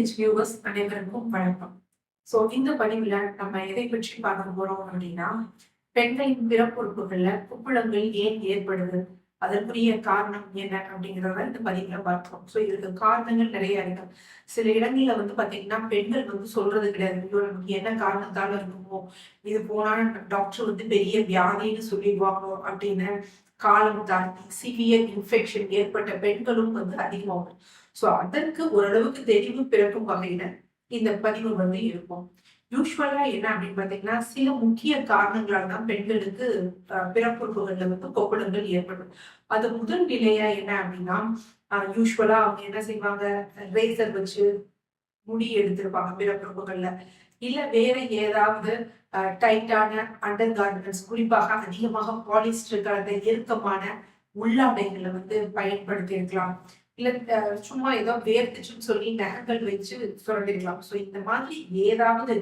DH viewers அனைவருக்கும் வணக்கம். So இந்த பதிவில் நம்ம எதை பற்றி பார்க்க போறோம் அப்படின்னா பெண்களின் பிறப்புறுப்புகள்ல குப்புளங்கள் ஏன் ஏற்படுது? அதற்குரிய காரணம் என்ன அப்படிங்கிறத இந்த பதிவுல பார்க்கிறோம் ஸோ இதுக்கு காரணங்கள் நிறைய இருக்கு. சில இடங்கள்ல வந்து பாத்தீங்கன்னா பெண்கள் வந்து சொல்றது கிடையாது. ஐயோ நமக்கு என்ன காரணத்தால இருக்குமோ? இது போனா டாக்டர் வந்து பெரிய வியாதின்னு சொல்லிடுவாங்க அப்படின்னு காலம் தாண்டி சிவியர் இன்ஃபெக்ஷன் ஏற்பட்ட பெண்களும் வந்து அதிகமாகும். ஸோ அதற்கு ஓரளவுக்கு தெளிவு பிறக்கும் வகையில இந்த பதிவு வந்து இருக்கும். யூஸ்வலா என்ன அப்படின்னு பாத்தீங்கன்னா சில முக்கிய காரணங்களால் தான் பெண்களுக்கு பிறப்புறுப்புகள்ல வந்து கொப்பளங்கள் ஏற்படும். அது முதல் நிலையா என்ன அப்படின்னா யூஸ்வலா அவங்க என்ன செய்வாங்க? ரேசர் வச்சு முடி எடுத்திருப்பாங்க பிறப்புறுப்புகள்ல. இல்ல வேற ஏதாவது டைட்டான அண்டர் கார்மெண்ட்ஸ் குறிப்பாக அதிகமாக பாலிஸ்டர் கலந்த இறுக்கமான உள்ளாடைகளை வந்து பயன்படுத்தி இருக்கலாம் இல்லை சும்மா ஏதோ வேர்த்துச்சுன்னு சொல்லி நகங்கள் வச்சு சுரண்டிருக்கலாம் ஸோ இந்த மாதிரி ஏதாவது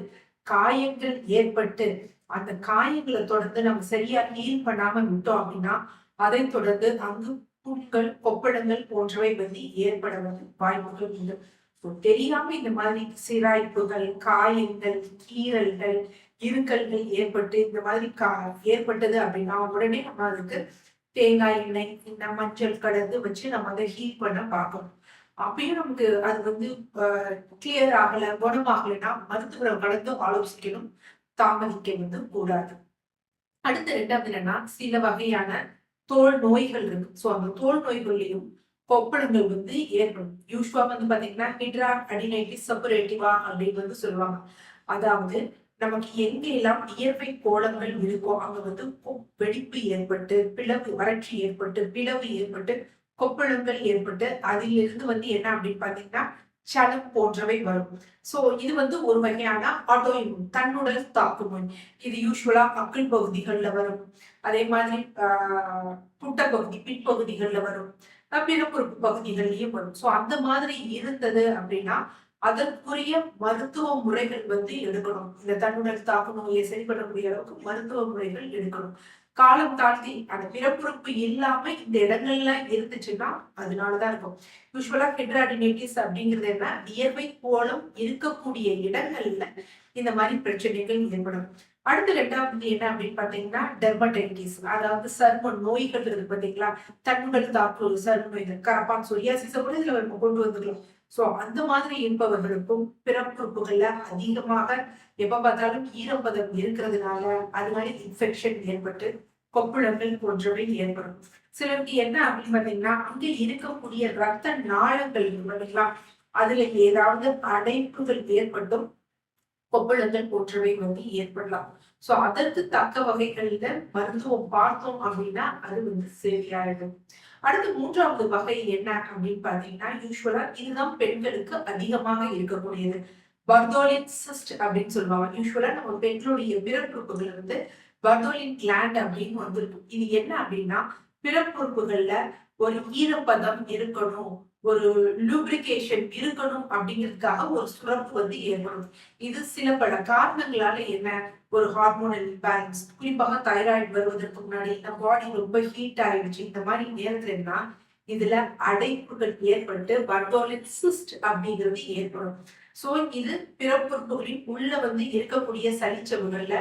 காயங்கள் ஏற்பட்டு அந்த காயங்களை தொடர்ந்து நம்ம சரியா ஹீல் பண்ணாம விட்டோம் அப்படின்னா அதை தொடர்ந்து அங்கு புண்கள் கொப்பளங்கள் போன்றவை வந்து ஏற்படுவது வாய்ப்புகள் உண்டு. தெரியாம இந்த மாதிரி சிராய்ப்புகள் காயங்கள் கீரல்கள் இருக்கல்கள் ஏற்பட்டு இந்த மாதிரி கா ஏற்பட்டது அப்படின்னா உடனே நம்ம அதுக்கு தேங்காய் எண்ணெய் இந்த மஞ்சள் கலந்து வச்சு நம்ம அதை ஹீட் பண்ண பார்க்கணும். அப்பயும் நமக்கு அது வந்து கிளியர் ஆகல குணமாகலைன்னா மருத்துவரை கலந்து ஆலோசிக்கணும். தாமதிக்க வந்து கூடாது. அடுத்து ரெண்டாவது என்னன்னா சில வகையான தோல் நோய்கள் இருக்கு. ஸோ அந்த தோல் நோய்கள்லையும் கொப்பளங்கள் வந்து ஏற்படும். யூஸ்வா வந்து பாத்தீங்கன்னா ஹிட்ரா அடினைட்டிஸ் செப்பரேட்டிவா அப்படின்னு வந்து சொல்லுவாங்க. அதாவது நமக்கு எங்கெல்லாம் இயற்கை கோலங்கள் இருக்கோ அங்க வந்து வெடிப்பு ஏற்பட்டு பிளவு வறட்சி ஏற்பட்டு பிளவு ஏற்பட்டு கொப்பளங்கள் ஏற்பட்டு அதிலிருந்து வந்து என்ன அப்படின்னு பாத்தீங்கன்னா சலம் போன்றவை வரும். சோ இது வந்து ஒரு வகையான ஆட்டோஇம்யூன் தன்னுடல் தாக்குமை இது யூஸ்வலா அக்கிள் பகுதிகளில் வரும். அதே மாதிரி புட்ட பகுதி பின்பகுதிகளில் வரும். பிறப்புறுப்பு பகுதிகள்லயும் வரும். ஸோ அந்த மாதிரி இருந்தது அப்படின்னா அதற்குரிய மருத்துவ முறைகள் வந்து எடுக்கணும். இந்த தன்னுடல் தாக்கு நோயை சரிபடக்கூடிய அளவுக்கு மருத்துவ முறைகள் எடுக்கணும். காலம் தாழ்த்தி அந்த பிறப்புறுப்பு இல்லாம இந்த இடங்கள்ல இருந்துச்சுன்னா அதனாலதான் இருக்கும். யூஸ்வலா ஹெட்ராடினேட்டிஸ் அப்படிங்கிறது என்ன? இயற்பை கோலம் இருக்கக்கூடிய இடங்கள்ல இந்த மாதிரி பிரச்சனைகள் ஏற்படும். அடுத்த ரெண்டாவது என்ன அப்படின்னு பாத்தீங்கன்னா டெர்மடைட்டிஸ் அதாவது சர்ம நோய்கள் இருக்கு பாத்தீங்களா தன்னுடல் தாக்கு சர்ம நோய்கள் கரப்பான் சொரியாசிஸ கூட இதுல கொண்டு வந்துக்கலாம் சோ அந்த மாதிரி இருப்பவர்களுக்கும் பிறப்புறுப்புகள்ல அதிகமாக எப்ப பார்த்தாலும் ஈரப்பதம் இருக்கிறதுனால அதனால இன்ஃபெக்ஷன் ஏற்பட்டு கொப்புளங்கள் போன்றவை ஏற்படும். சிலருக்கு என்ன அப்படின்னு பாத்தீங்கன்னா அங்க இருக்கக்கூடிய ரத்த நாளங்கள் இல்லைங்களா அதுல ஏதாவது அடைப்புகள் ஏற்பட்டும் கொப்புளங்கள் போன்றவை வந்து ஏற்படலாம். சோ அதற்கு தக்க வகைகள்ல மருத்துவம் பார்த்தோம் அப்படின்னா அது வந்து சரியாயிடும். அடுத்து மூன்றாவது வகை என்ன அப்படின்னு பாத்தீங்கன்னா யூஸ்வலா இதுதான் பெண்களுக்கு அதிகமாக இருக்கக்கூடியது. பர்தோலின் சிஸ்ட் அப்படின்னு சொல்லுவாங்க. யூஸ்வலா நம்ம பெண்களுடைய பிறப்புறுப்புகள் வந்து பர்தோலின் கிளாண்ட் அப்படின்னு வந்திருக்கும். இது என்ன அப்படின்னா பிறப்புறுப்புகள்ல ஒரு ஈரப்பதம் இருக்கணும் ஒரு லூப்ரிகேஷன் இருக்கணும் அப்படிங்கிறதுக்காக ஒரு சுரப்பு வந்து ஏற்படும் இது சில பல காரணங்களால என்ன ஒரு ஹார்மோனல் இம்பேலன்ஸ் குறிப்பாக தைராய்டு வருவதற்கு முன்னாடி இந்த பாடி ரொம்ப ஹீட் ஆயிடுச்சு. இந்த மாதிரி நேரத்துலன்னா இதுல அடைப்புகள் ஏற்பட்டு பர்டோலிக் சிஸ்ட் அப்படிங்கிறது ஏற்படும். சோ இது பிறப்புறுப்புகளின் உள்ள வந்து இருக்கக்கூடிய சளிச்சவுகள்ல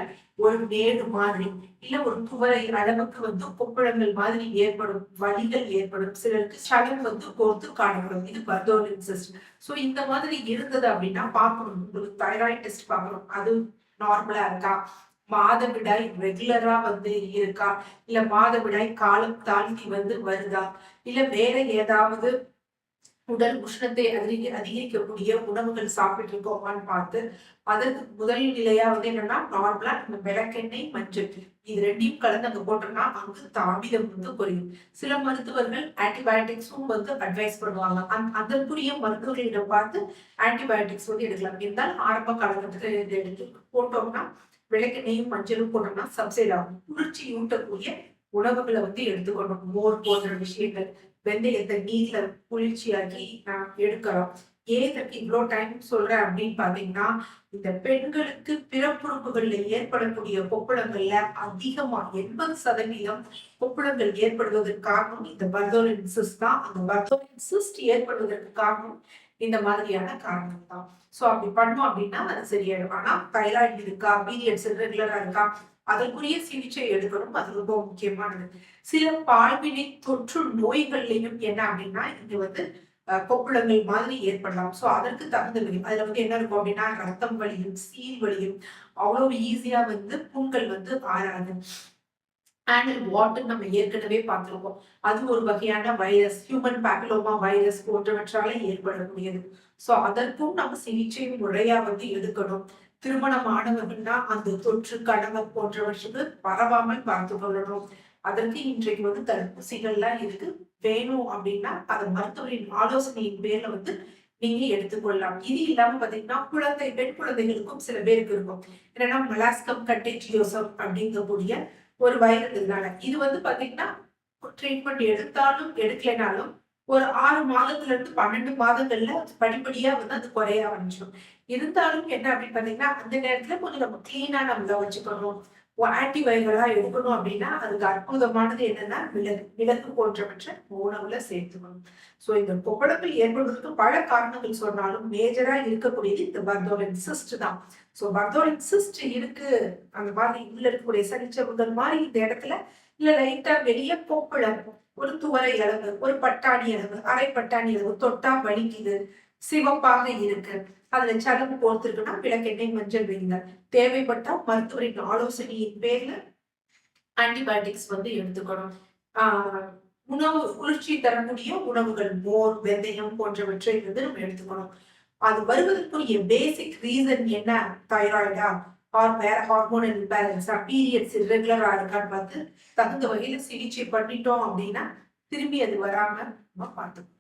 ஒரு மேடு மாதிரி இல்ல ஒரு துவரை அளவுக்கு வந்து கொப்பளங்கள் மாதிரி ஏற்படும் வலிகள் ஏற்படும் சிலருக்கு சலம் வந்து கோர்த்து காணப்படும். இது பர்தோலின் சிஸ்ட் சோ இந்த மாதிரி இருந்தது அப்படின்னா பார்க்கணும். உங்களுக்கு தைராய்டு டெஸ்ட் பார்க்கணும். அது நார்மலா இருக்கா? மாதவிடாய் ரெகுலரா வந்து இருக்கா? இல்ல மாதவிடாய் காலம் தாழ்த்தி வந்து வருதா? இல்ல வேற ஏதாவது உடல் உஷ்ணத்தை அதிக அதிகரிக்கக்கூடிய உணவுகள் சாப்பிட்டு இருக்கோமான்னு பார்த்து அதற்கு முதல் நிலையா வந்து என்னன்னா நார்மலா இந்த விளக்கெண்ணெய் மஞ்சள். இது ரெண்டையும் கலந்து அங்க போட்டோம்னா அங்கு தாமிதம் வந்து குறையும். சில மருத்துவர்கள் ஆன்டிபயோட்டிக்ஸும் வந்து அட்வைஸ் பண்ணுவாங்க. அந் அதற்குரிய மருத்துவர்களிடம் பார்த்து ஆன்டிபயோட்டிக்ஸ் வந்து எடுக்கலாம். இருந்தால் ஆரம்ப காலகட்டத்தில் எடுத்து போட்டோம்னா விளக்கெண்ணையும் மஞ்சளும் போட்டோம்னா சப்சைட் ஆகும். குளிர்ச்சி ஊட்டக்கூடிய உணவுகளை வந்து எடுத்துக்கணும். மோர் போன்ற விஷயங்கள். வெந்தயத்தை நீர்ல குளிர்ச்சியாக்கி நான் எடுக்கிறோம். ஏன் இதற்கு இவ்வளவு டைம் சொல்றேன் அப்படின்னு பாத்தீங்கன்னா இந்த பெண்களுக்கு பிறப்புறுப்புகள்ல ஏற்படக்கூடிய கொப்புளங்கள்ல அதிகமா எண்பது சதவீதம் கொப்புளங்கள் ஏற்படுவதற்கு காரணம் இந்த பர்தோலின் சிஸ்ட் தான். அந்த பர்தோலின் சிஸ்ட் ஏற்படுவதற்கு காரணம் இந்த மாதிரியான காரணம் தான். ஸோ அப்படி பண்ணோம் அப்படின்னா அது சரியாயிடும். ஆனா தைராய்டு இருக்கா? பீரியட்ஸ் ரெகுலரா இருக்கா? அதற்குரிய சிகிச்சை எடுக்கணும். அது ரொம்ப முக்கியமானது. சில பால்வினை தொற்று நோய்கள்லையும் என்ன அப்படின்னா இங்க வந்து கொப்புளங்கள் மாதிரி ஏற்படலாம். ஸோ அதற்கு தகுந்த வழி அதுல வந்து என்ன இருக்கும் அப்படின்னா ரத்தம் வலியும் சீல் வலியும் அவ்வளவு ஈஸியா வந்து புண்கள் வந்து ஆறாது. அண்ட் வாட்டர் நம்ம ஏற்கனவே பார்த்துருக்கோம். அது ஒரு வகையான வைரஸ் ஹியூமன் பேப்பிலோமா வைரஸ் போன்றவற்றால ஏற்படக்கூடியது. ஸோ அதற்கும் நம்ம சிகிச்சை முறையா வந்து எடுக்கணும். திருமணம் ஆனவர்கள்னா அந்த தொற்று கணவர் போன்றவற்றுக்கு பரவாமல் பார்த்து கொள்ளணும். அதற்கு இன்றைக்கு வந்து தடுப்பூசிகள்லாம் இருக்கு. வேணும் அப்படின்னா அதை மருத்துவரின் ஆலோசனையின் பேர்ல வந்து நீங்க எடுத்துக்கொள்ளலாம். இது இல்லாம பாத்தீங்கன்னா குழந்தை பெண் குழந்தைகளுக்கும் சில பேருக்கு இருக்கும். என்னன்னா மலாஸ்கம் கட்டேஜியோசம் அப்படிங்கக்கூடிய ஒரு வைரஸ் இதனால. இது வந்து பாத்தீங்கன்னா ட்ரீட்மெண்ட் எடுத்தாலும் எடுக்கலைனாலும் ஒரு ஆறு மாதத்துல இருந்து பன்னெண்டு மாதங்கள்ல படிப்படியா வந்து அது குறைய ஆரம்பிச்சிடும் இருந்தாலும் என்ன அப்படின்னு பாத்தீங்கன்னா அந்த நேரத்துல கொஞ்சம் நம்ம கிளீனா நம்மள வச்சுக்கணும் ஆன்டி வைரலா எடுக்கணும் அப்படின்னா அதுக்கு அற்புதமானது என்னன்னா மிளகு மிளகு போன்றவற்றை உணவுல சேர்த்துக்கணும். சோ இந்த புகழப்பில் ஏற்படுவதற்கு பல காரணங்கள் சொன்னாலும் மேஜரா இருக்கக்கூடியது இந்த பர்தோலின் சிஸ்ட் தான். சோ பர்தோலின் சிஸ்ட் இருக்கு அந்த மாதிரி உள்ள இருக்கக்கூடிய சனிச்சவுகள் மாதிரி இந்த இடத்துல இல்ல லைட்டா வெளியே போக்குழம் ஒரு துவரை அளவு ஒரு பட்டாணி அளவு அரை பட்டாணி அளவு தொட்டா வலிக்குது சிவப்பாக இருக்கு. அதுல சலவு போர்த்திருக்குன்னா விளக்கெண்ணெய் மஞ்சள் வைங்க தேவைப்பட்டா மருத்துவரின் ஆலோசனையின் பேர்ல ஆன்டிபயோட்டிக்ஸ் வந்து எடுத்துக்கணும். ஆஹ் உணவு குளிர்ச்சி தரக்கூடிய உணவுகள் மோர் வெந்தயம் போன்றவற்றை வந்து நம்ம எடுத்துக்கணும். அது வருவதற்குரிய பேசிக் ரீசன் என்ன? தைராய்டா ஆர் வேற ஹார்மோன் இம்பேலன்ஸா பீரியட்ஸ் இரெகுலரா இருக்கான்னு பார்த்து தகுந்த வகையில சிகிச்சை பண்ணிட்டோம் அப்படின்னா திரும்பி அது வராம நம்ம பார்த்துக்கணும்